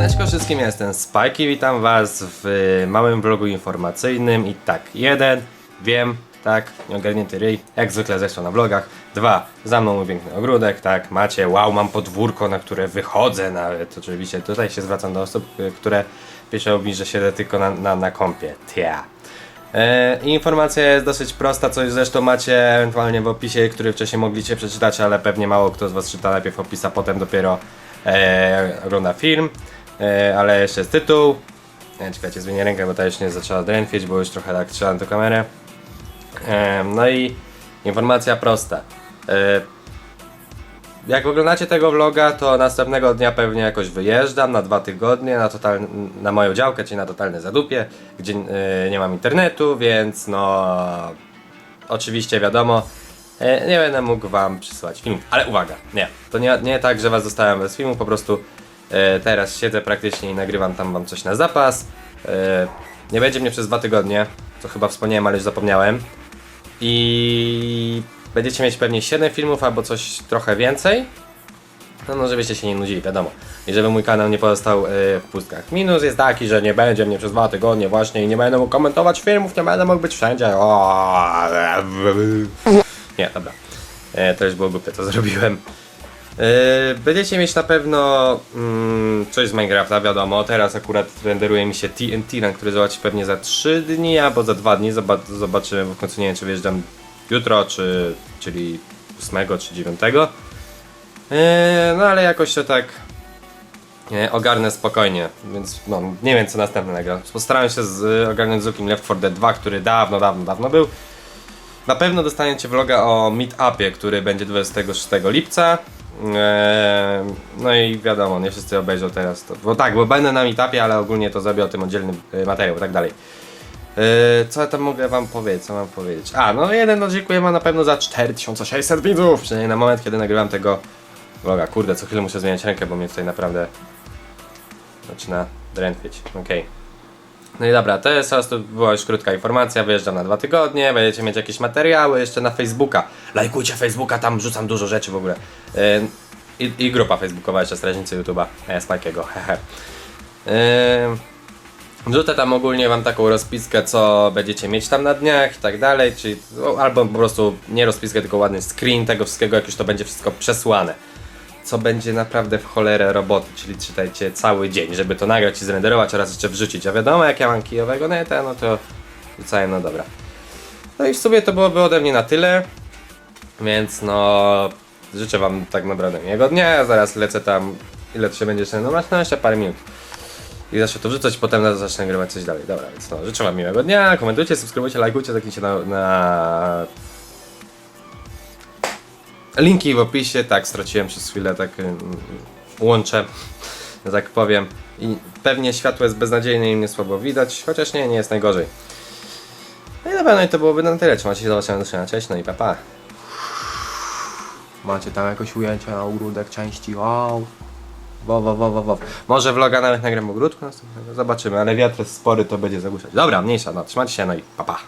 Cześć wszystkim, ja jestem Spike i witam was w małym vlogu informacyjnym i tak, jeden, wiem, tak, nieogarnięty ryj, jak zwykle zresztą na vlogach, dwa, za mną mój piękny ogródek, tak, macie, wow, mam podwórko, na które wychodzę nawet, oczywiście tutaj się zwracam do osób, y, które piszą mi, że siedzę tylko na, na, na kąpie, tia. E, informacja jest dosyć prosta, coś zresztą macie ewentualnie w opisie, który wcześniej mogliście przeczytać, ale pewnie mało kto z was czyta najpierw opis, a potem dopiero e, ogląda film. E, ale jeszcze jest tytuł. E, czekajcie, zmienię rękę, bo ta już nie zaczęła drętwieć, bo już trochę tak trzymam tę kamerę. E, no i informacja prosta. Jak oglądacie tego vloga, to następnego dnia pewnie jakoś wyjeżdżam na dwa tygodnie na, total, na moją działkę, czyli na totalne zadupie, gdzie nie mam internetu, więc no oczywiście wiadomo, nie będę mógł wam przysłać film. Ale uwaga, nie, to nie, nie tak, że was zostawiam bez filmu, po prostu teraz siedzę praktycznie i nagrywam tam wam coś na zapas. E, nie będzie mnie przez dwa tygodnie, co chyba wspomniałem, ale już zapomniałem. I będziecie mieć pewnie 7 filmów albo coś trochę więcej. No, no żebyście się nie nudzili, wiadomo. I żeby mój kanał nie pozostał e, w pustkach. Minus jest taki, że nie będzie mnie przez dwa tygodnie właśnie i nie będę mógł komentować filmów, nie będę mógł być wszędzie. O, nie, dobra. E, to już było głupie, to zrobiłem. E, będziecie mieć na pewno mm, coś z Minecrafta, wiadomo. Teraz akurat renderuje mi się TNT, na który zobaczy pewnie za 3 dni albo za 2 dni. Zoba zobaczymy, w końcu nie wiem, czy wyjeżdżam jutro, czy, czyli 8 czy 9. E, no ale jakoś to tak e, ogarnę spokojnie, więc no, nie wiem co następne nagram. Postaram się z, ogarnąć z Lukim Left 4 Dead 2, który dawno, dawno, dawno był. Na pewno dostaniecie vloga o meetupie, który będzie 26 lipca. Eee, no i wiadomo, nie wszyscy obejrzą teraz to. Bo tak, bo będę na meetupie, ale ogólnie to zrobię o tym oddzielny e, materiał i tak dalej. Eee, co ja tam mogę wam powiedzieć? Co mam powiedzieć? A, no jeden no dziękuję wam na pewno za 4600 widzów! Przynajmniej na moment, kiedy nagrywam tego vloga. Kurde, co chwilę muszę zmieniać rękę, bo mnie tutaj naprawdę zaczyna drętwieć. Okej. No i dobra, to jest prostu była już krótka informacja, wyjeżdżam na dwa tygodnie, będziecie mieć jakieś materiały jeszcze na Facebooka. Lajkujcie Facebooka, tam rzucam dużo rzeczy w ogóle. Yy, I, grupa facebookowa jeszcze strażnicy YouTube'a, e, Smakiego, hehe. Yy, Wrzucę tam ogólnie wam taką rozpiskę, co będziecie mieć tam na dniach i tak dalej, czyli albo po prostu nie rozpiskę, tylko ładny screen tego wszystkiego, jak już to będzie wszystko przesłane. Co będzie naprawdę w cholerę roboty, czyli czytajcie cały dzień, żeby to nagrać i zrenderować oraz jeszcze wrzucić. A wiadomo, jak ja mam kijowego neta, no to rzucałem, no dobra. No i w sumie to byłoby ode mnie na tyle, więc no życzę wam tak naprawdę miłego dnia, zaraz lecę tam, ile to się będzie jeszcze, no jeszcze parę minut. I zacznę to wrzucać, potem na- zacznę nagrywać coś dalej. Dobra, więc no, życzę wam miłego dnia, komentujcie, subskrybujcie, lajkujcie, zaknijcie na, na... Linki w opisie, tak, straciłem przez chwilę, tak łączę, że tak powiem. I pewnie światło jest beznadziejne i mnie słabo widać, chociaż nie, nie jest najgorzej. No i dobra, no i to byłoby na tyle. Trzymajcie się, do zobaczenia. Cześć, no i pa, pa. Macie tam jakoś ujęcia na ogródek części, wow. Wow, wow, wow, wow, wow. Może vloga nawet nagram ogródku następnego, zobaczymy, ale wiatr jest spory, to będzie zagłuszać. Dobra, mniejsza, no, trzymajcie się, no i pa, pa.